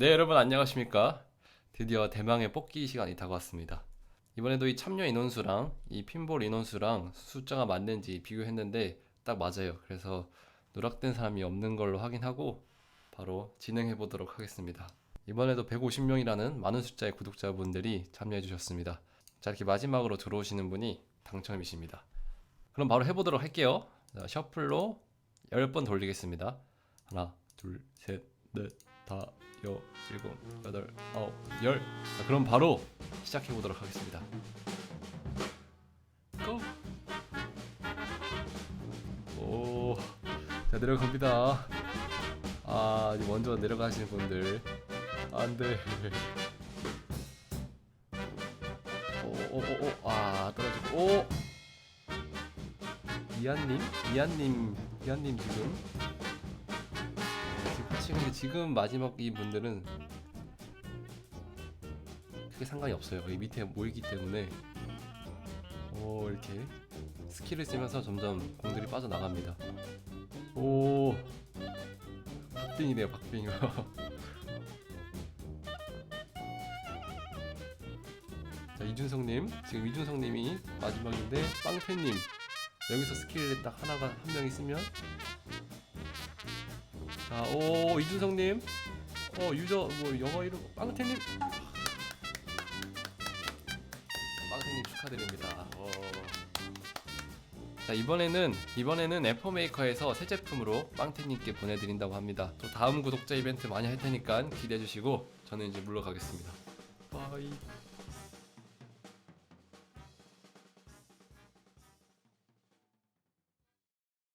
네, 여러분 안녕하십니까? 드디어 대망의 뽑기 시간이 다가왔습니다. 이번에도 이 참여 인원수랑 이 핀볼 인원수랑 숫자가 맞는지 비교했는데 딱 맞아요. 그래서 누락된 사람이 없는 걸로 확인하고 바로 진행해 보도록 하겠습니다. 이번에도 150명이라는 많은 숫자의 구독자분들이 참여해 주셨습니다. 자, 이렇게 마지막으로 들어오시는 분이 당첨이십니다. 그럼 바로 해보도록 할게요. 자, 셔플로 10번 돌리겠습니다. 하나, 둘, 셋, 넷, 다, 여, 일곱, 여덟, 아홉, 열. 자, 그럼 바로 시작해 보도록 하겠습니다. 고! 오, 자 내려갑니다. 아, 이제 먼저 내려가시는 분들 안 돼. 오, 오, 오, 오, 아 떨어지고, 오. 이한님, 이한님, 이한님 지금 지금 마지막 이 분들은 크게 상관이 없어요. 여기 밑에 모이기 때문에 오 이렇게 스킬을 쓰면서 점점 공들이 빠져나갑니다. 오 박빙이네요 박빙. 자 이준성님 지금 이준성님이 마지막인데 빵태님 여기서 스킬을 딱 하나가 한명 있으면 자, 오 이준성님, 어 유저 뭐 영어 이름 빵태님, 축하드립니다. 어. 자 이번에는 이번에는 애퍼메이커에서 새 제품으로 빵태님께 보내드린다고 합니다. 또 다음 구독자 이벤트 많이 할 테니까 기대해 주시고 저는 이제 물러가겠습니다. 바이.